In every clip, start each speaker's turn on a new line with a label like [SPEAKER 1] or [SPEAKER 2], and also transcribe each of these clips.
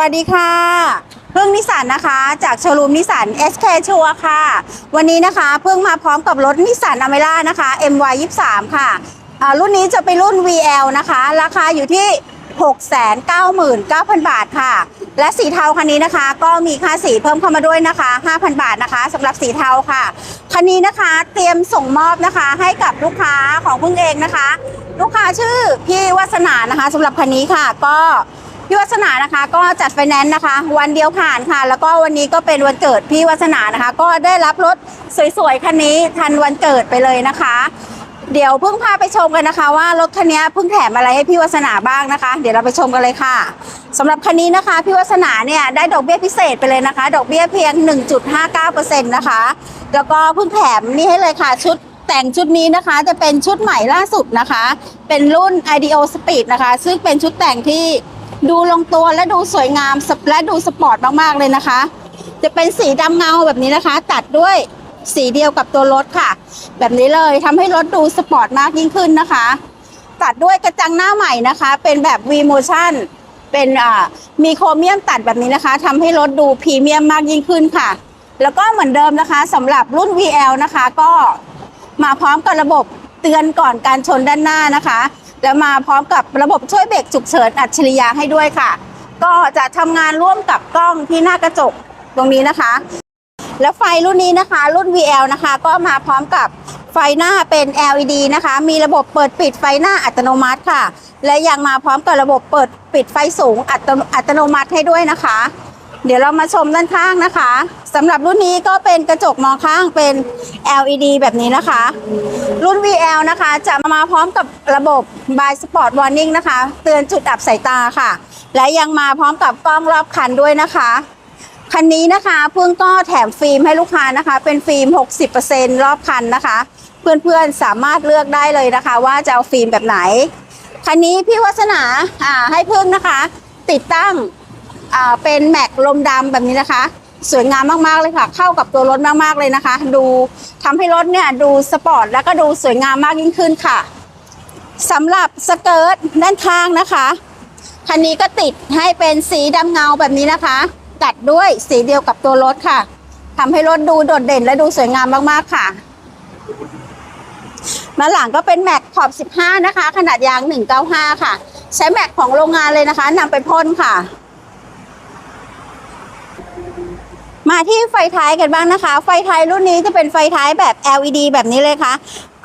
[SPEAKER 1] วัสดีค่ะเพิ่งนิสสันนะคะจากโชว์รูมนิสสัน SK ชัวค่ะ วันนี้นะคะเพิ่งมาพร้อมกับรถนิสสันอเมร่านะคะ MY 23ค่ะอ่ารุ่นนี้จะเป็นรุ่น VL นะคะ ราคาอยู่ที่ 699,000 บาทค่ะ และสีเทาคันนี้นะคะ ก็มีค่าสีเพิ่มเข้ามาด้วยนะคะ 5,000 บาทนะคะสำหรับสีเทาค่ะ คันนี้นะคะเตรียมส่งมอบนะคะให้กับลูกค้าของพึ่งเองนะคะ ลูกค้าชื่อพี่วัสนานะคะสำหรับคันนี้ค่ะก็ พี่วัสนานะคะก็จัดไฟแนนซ์นะคะ วันเดียวผ่านค่ะ แล้วก็วันนี้ก็เป็นวันเกิดพี่วัสนานะคะ ก็ได้รับรถสวยๆคันนี้ทันวันเกิดไปเลยนะคะ เดี๋ยวเพิ่งพาไปชมกันนะคะ ว่ารถคันนี้เพิ่งแถมอะไรให้พี่วัสนาบ้างนะคะ เดี๋ยวเราไปชมกันเลยค่ะสำหรับคันนี้นะคะพี่วัสนาเนี่ยได้ดอกเบี้ยพิเศษไปเลยนะคะ ดอกเบี้ยเพียง 1.59%นะคะ แล้วก็เพิ่งแถมนี่ให้เลยค่ะชุดแต่งชุดนี้นะคะจะเป็นชุดใหม่ล่าสุดนะคะ เป็นรุ่น ido Speed นะคะ ซึ่งเป็นชุดแต่งที่ ดูลงตัวและดูสวยงามและดูสปอร์ตมากๆเลยนะคะ จะเป็นสีดำเงาแบบนี้นะคะ ตัดด้วยสีเดียวกับตัวรถค่ะ แบบนี้เลยทำให้รถดูสปอร์ตมากยิ่งขึ้นนะคะ ตัดด้วยกระจังหน้าใหม่นะคะ เป็นแบบ V Motion เป็นอ่ามีโครเมียมตัดแบบนี้นะคะทำให้รถดูพรีเมียมมากยิ่งขึ้นค่ะ แล้วก็เหมือนเดิมนะคะสำหรับรุ่น VL นะคะ ก็มาพร้อมกับระบบเตือนก่อนการชนด้านหน้านะคะ แล้วมาพร้อมกับระบบช่วยเบรกฉุกเฉินอัจฉริยะให้ด้วยค่ะ ก็จะทำงานร่วมกับกล้องที่หน้ากระจกตรงนี้นะคะ แล้วไฟรุ่นนี้นะคะ รุ่น VL นะคะ ก็มาพร้อมกับไฟหน้าเป็น LED นะคะ มีระบบเปิดปิดไฟหน้าอัตโนมัติค่ะ และยังมาพร้อมกับระบบเปิดปิดไฟสูงอัตโนอัตโนมัติให้ด้วยนะคะ เดี๋ยวเรามาชมด้านข้างนะคะ สำหรับรุ่นนี้ก็เป็นกระจกมองข้างเป็น LED แบบนี้นะคะ รุ่น VL นะคะจะมาพร้อมกับระบบ By Sport Warning นะคะ เตือนจุดอับสายตาค่ะ และยังมาพร้อมกับกล้องรอบคันด้วยนะคะ คันนี้นะคะเพิ่งก็แถมฟิล์มให้ลูกค้านะคะ เป็นฟิล์ม 60%รอบคันนะคะ เพื่อนๆสามารถเลือกได้เลยนะคะ ว่าจะเอาฟิล์มแบบไหน คันนี้พี่วัฒนาอ่าให้เพิ่งนะคะ ติดตั้งอ่าเป็นแม็กลมดำแบบนี้นะคะ สวยงามมากๆเลยค่ะ เข้ากับตัวรถมากๆเลยนะคะ ดูทำให้รถเนี่ยดูสปอร์ตแล้วก็ดูสวยงามมากยิ่งขึ้นค่ะสำหรับสเกิร์ตด้านข้างนะคะคันนี้ก็ติดให้เป็นสีดำเงาแบบนี้นะคะ ตัดด้วยสีเดียวกับตัวรถค่ะทำให้รถดูโดดเด่นและดูสวยงามมากๆค่ะมาหลังก็เป็นแม็กขอบ 15 นะคะ ขนาดยาง 195 ค่ะ ใช้แม็กของโรงงานเลยนะคะนำไปพ่นค่ะ มาที่ไฟท้ายกันบ้างนะคะ ไฟท้ายรุ่นนี้จะเป็นไฟท้ายแบบ LED แบบนี้เลยค่ะ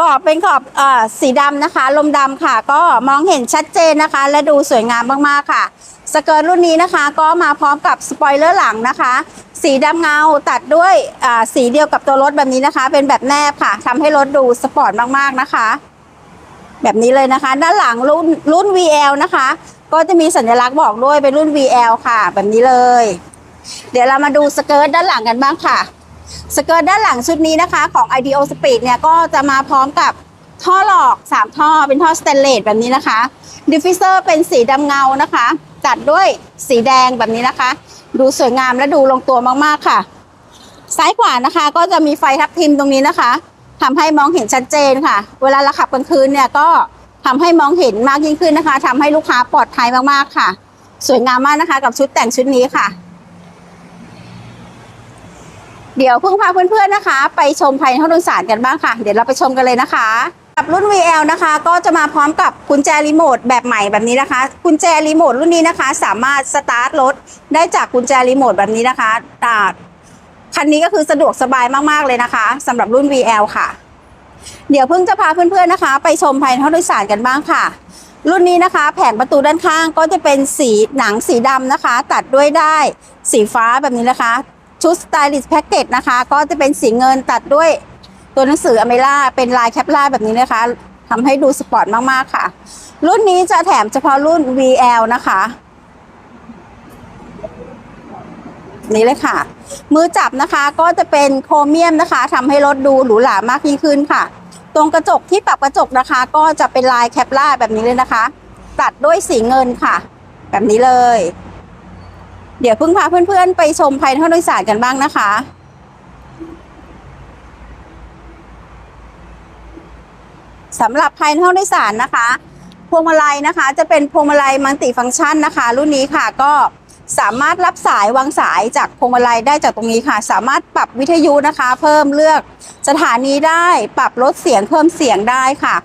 [SPEAKER 1] กรอบเป็นขอบอสีดำนะคะ ลมดำค่ะ ก็มองเห็นชัดเจนนะคะ และดูสวยงามมากๆค่ะสเกิร์ตรุ่นนี้นะคะก็มาพร้อมกับสปอยเลอร์หลังนะคะ สีดำเงาตัดด้วยสีเดียวกับตัวรถแบบนี้นะคะ เป็นแบบแนบค่ะทำให้รถดูสปอร์ตมากๆนะคะ แบบนี้เลยนะคะ ด้านหลังรุ่นรุ่น VL นะคะ ก็จะมีสัญลักษณ์บอกด้วยเป็นรุ่น VL ค่ะ แบบนี้เลย เดี๋ยวเรามาดูสเกิร์ตด้านหลังกันบ้างค่ะ สเกิร์ตด้านหลังชุดนี้นะคะ ของ IDEO Speed เนี่ยก็จะมาพร้อมกับท่อหลอก 3 ท่อเป็นท่อสแตนเลสแบบนี้นะคะดิฟฟิเซอร์เป็นสีดำเงานะคะ ตัดด้วยสีแดงแบบนี้นะคะ ดูสวยงามและดูลงตัวมากๆค่ะ ซ้ายขวานะคะก็จะมีไฟทับทิมตรงนี้นะคะทำให้มองเห็นชัดเจนค่ะ เวลาเราขับกลางคืนเนี่ยก็ทำให้มองเห็นมากยิ่งขึ้นนะคะทำให้ลูกค้าปลอดภัยมากๆค่ะ สวยงามมากนะคะ กับชุดแต่งชุดนี้ค่ะ เดี๋ยวเพิ่งพาเพื่อนๆนะคะ ไปชมภายในห้องโดยสารกันบ้างค่ะ เดี๋ยวเราไปชมกันเลยนะคะกับรุ่น VL นะคะ ก็จะมาพร้อมกับกุญแจรีโมทแบบใหม่แบบนี้นะคะ กุญแจรีโมทรุ่นนี้นะคะ สามารถสตาร์ทรถได้จากกุญแจรีโมทแบบนี้นะคะอ่าคันนี้ก็คือสะดวกสบายมากๆเลยนะคะสำหรับรุ่น VL ค่ะ เดี๋ยวเพิ่งจะพาเพื่อนๆนะคะ ไปชมภายในห้องโดยสารกันบ้างค่ะ รุ่นนี้นะคะ แผงประตูด้านข้างก็จะเป็นสีหนังสีดำนะคะ ตัดด้วยได้สีฟ้าแบบนี้นะคะ ชุด Stylish Package นะคะ ก็จะเป็นสีเงินตัดด้วยตัวหนังสืออเมล่าเป็นลายแคปล่าแบบนี้นะคะทำให้ดูสปอร์ตมากๆค่ะ รุ่นนี้จะแถมเฉพาะรุ่น VL นะคะ นี่เลยค่ะ มือจับนะคะก็จะเป็นโครเมียมนะคะทำให้รถดูหรูหรามากยิ่งขึ้นค่ะ ตรงกระจกที่ปรับกระจกนะคะ ก็จะเป็นลายแคปล่าแบบนี้เลยนะคะ ตัดด้วยสีเงินค่ะ แบบนี้เลย เดี๋ยวเพิ่งพาเพื่อนๆ ไปชมภายในห้องโดยสารกันบ้างนะคะ สำหรับภายในห้องโดยสารนะคะ พวงมาลัยนะคะ จะเป็นพวงมาลัยมัลติฟังก์ชันนะคะ รุ่นนี้ค่ะก็สามารถรับสายวางสายจากพวงมาลัยได้จากตรงนี้ค่ะ สามารถปรับวิทยุนะคะ เพิ่มเลือกสถานีได้ปรับลดเสียงเพิ่มเสียงได้ค่ะ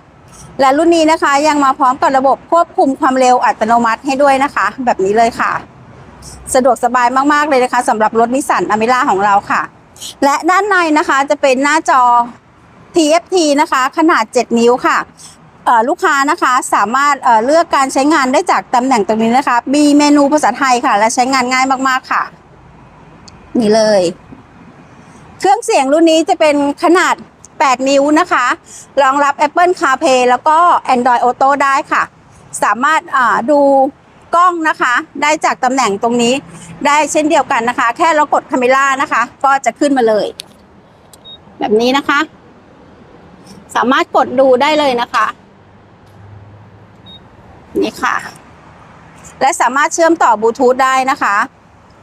[SPEAKER 1] และรุ่นนี้นะคะยังมาพร้อมกับระบบควบคุมความเร็วอัตโนมัติให้ด้วยนะคะ แบบนี้เลยค่ะ สะดวกสบายมากๆเลยนะคะสำหรับรถนิสสันอเมร่าของเราค่ะ และด้านในนะคะจะเป็นหน้าจอ TFT นะคะ ขนาด 7 นิ้วค่ะลูกค้านะคะสามารถเเลือกการใช้งานได้จากตำแหน่งตรงนี้นะคะ มีเมนูภาษาไทยค่ะ และใช้งานง่ายมากๆค่ะ นี่เลย เครื่องเสียงรุ่นนี้จะเป็นขนาด 8 นิ้วนะคะ รองรับ Apple CarPlay แล้วก็ Android Auto ได้ค่ะ สามารถดู กล้องนะคะ ได้จากตำแหน่งตรงนี้ได้เช่นเดียวกันนะคะ แค่เรากดคาเมล่านะคะ ก็จะขึ้นมาเลย แบบนี้นะคะ สามารถกดดูได้เลยนะคะ นี่ค่ะ และสามารถเชื่อมต่อบลูทูธได้นะคะ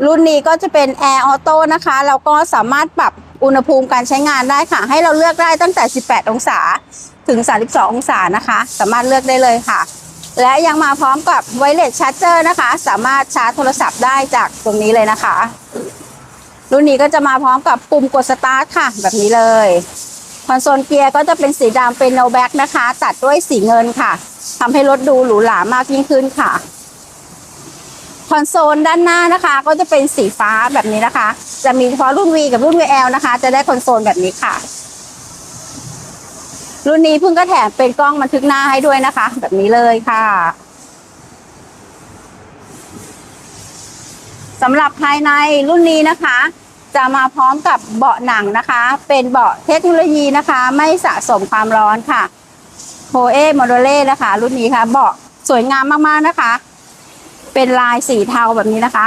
[SPEAKER 1] รุ่นนี้ก็จะเป็น Air Auto นะคะ เราก็สามารถปรับอุณหภูมิการใช้งานได้ค่ะ ให้เราเลือกได้ตั้งแต่ 18 องศา ถึง 32 องศานะคะ สามารถเลือกได้เลยค่ะ และยังมาพร้อมกับไวเลสชาร์จเจอร์นะคะ สามารถชาร์จโทรศัพท์ได้จากตรงนี้เลยนะคะ รุ่นนี้ก็จะมาพร้อมกับปุ่มกดสตาร์ทค่ะ แบบนี้เลยคอนโซลเกียร์ก็จะเป็นสีดำเป็นโนแบ็กนะคะ ตัดด้วยสีเงินค่ะทำให้รถดูหรูหรามากยิ่งขึ้นค่ะคอนโซลด้านหน้านะคะ ก็จะเป็นสีฟ้าแบบนี้นะคะ จะมีเฉพาะรุ่น V กับรุ่น VL นะคะ จะได้คอนโซลแบบนี้ค่ะ รุ่นนี้เพิ่งก็แถมเป็นกล้องบันทึกหน้าให้ด้วยนะคะ แบบนี้เลยค่ะสำหรับภายในรุ่นนี้นะคะ จะมาพร้อมกับเบาะหนังนะคะ เป็นเบาะเทคโนโลยีนะคะ ไม่สะสมความร้อนค่ะโ o เอโมโดเล่นะคะ รุ่นนี้ค่ะเบาะสวยงามมากๆนะคะ เป็นลายสีเทาแบบนี้นะคะ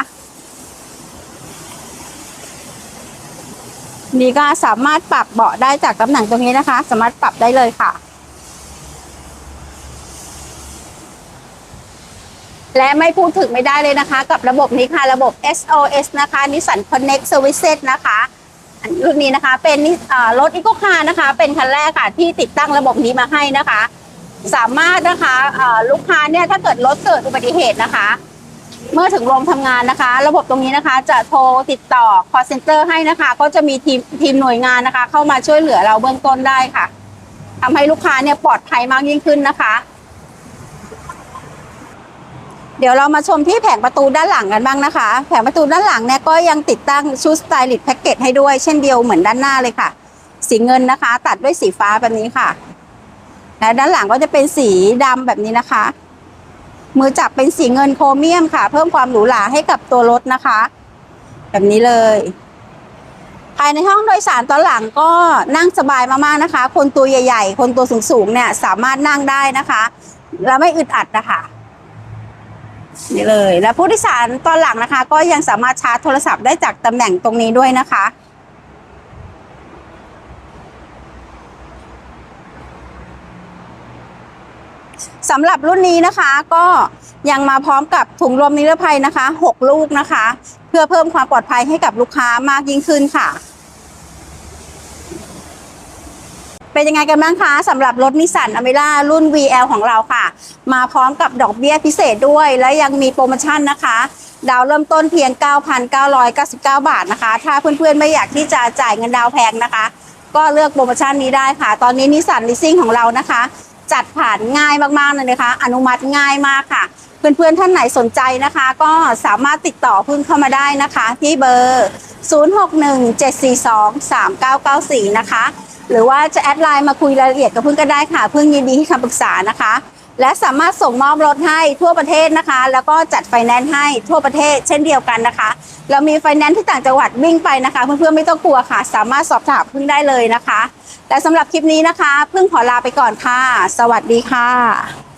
[SPEAKER 1] นี่ก็สามารถปรับเบาะได้จากตำแหน่งตรงนี้นะคะ สามารถปรับได้เลยค่ะ และไม่พูดถึงไม่ได้เลยนะคะ กับระบบนี้ค่ะระบบ SOS นะคะ Nissan Connect Services นะคะอันรุ่นนี้นะคะ เป็นรถอีโ c คาร์นะคะ เป็นคันแรกค่ะ ที่ติดตั้งระบบนี้มาให้นะคะ สามารถนะคะลูกค้าเนี่ยถ้าเกิดรถเกิดอุบัติเหตุนะคะ เมื่อถึงโรงทำงานนะคะ ระบบตรงนี้นะคะ จะโทรติดต่อ call center ให้นะคะ ก็จะมีทีมทีมหน่วยงานนะคะ เข้ามาช่วยเหลือเราเบื้องต้นได้ค่ะทำให้ลูกค้าเนี่ยปลอดภัยมากยิ่งขึ้นนะคะ เดี๋ยวเรามาชมที่แผงประตูด้านหลังกันบ้างนะคะ แผงประตูด้านหลังเนี่ยก็ยังติดตั้งชุดสไตลิสต์แพ็กเกจให้ด้วยเช่นเดียวเหมือนด้านหน้าเลยค่ะ สีเงินนะคะ ตัดด้วยสีฟ้าแบบนี้ค่ะและด้านหลังก็จะเป็นสีดำแบบนี้นะคะ มือจับเป็นสีเงินโครเมียมค่ะ เพิ่มความหรูหราให้กับตัวรถนะคะ แบบนี้เลย ภายในห้องโดยสารตอนหลังก็นั่งสบายมากๆนะคะ คนตัวใหญ่ ๆ คนตัวสูงๆเนี่ยสามารถนั่งได้นะคะ แล้วไม่อึดอัดนะคะนี่เลย และผู้โดยสารตอนหลังนะคะ ก็ยังสามารถชาร์จโทรศัพท์ได้จากตำแหน่งตรงนี้ด้วยนะคะ สำหรับรุ่นนี้นะคะก็ยังมาพร้อมกับถุงลมนิรภัยนะคะ 6 ลูกนะคะ เพื่อเพิ่มความปลอดภัยให้กับลูกค้ามากยิ่งขึ้นค่ะ เป็นยังไงกันบ้างคะสำหรับรถนิสสันอเมร่ารุ่น VL ของเราค่ะ มาพร้อมกับดอกเบี้ยพิเศษด้วย และยังมีโปรโมชั่นนะคะ ดาวเริ่มต้นเพียง 9,999 บาทนะคะ ถ้าเพื่อนๆไม่อยากที่จะจ่ายเงินดาวแพงนะคะ ก็เลือกโปรโมชั่นนี้ได้ค่ะ ตอนนี้นิสสันลิสซิ่งของเรานะคะ จัดผ่านง่ายมากๆเลยนะคะ อนุมัติง่ายมากค่ะ เพื่อนๆท่านไหนสนใจนะคะ ก็สามารถติดต่อพึ่งเข้ามาได้นะคะ ที่เบอร์ 0617423994 นะคะ หรือว่าจะแอดไลน์มาคุยรายละเอียดกับพึ่งก็ได้ค่ะพึ่งยินดีให้คำปรึกษานะคะ และสามารถส่งมอบรถให้ทั่วประเทศนะคะ แล้วก็จัดไฟแนนซ์ให้ทั่วประเทศเช่นเดียวกันนะคะ เรามีไฟแนนซ์ที่ต่างจังหวัดวิ่งไปนะคะ เพื่อนๆไม่ต้องกลัวค่ะ สามารถสอบถามพึ่งได้เลยนะคะ แต่สำหรับคลิปนี้นะคะ พึ่งขอลาไปก่อนค่ะ สวัสดีค่ะ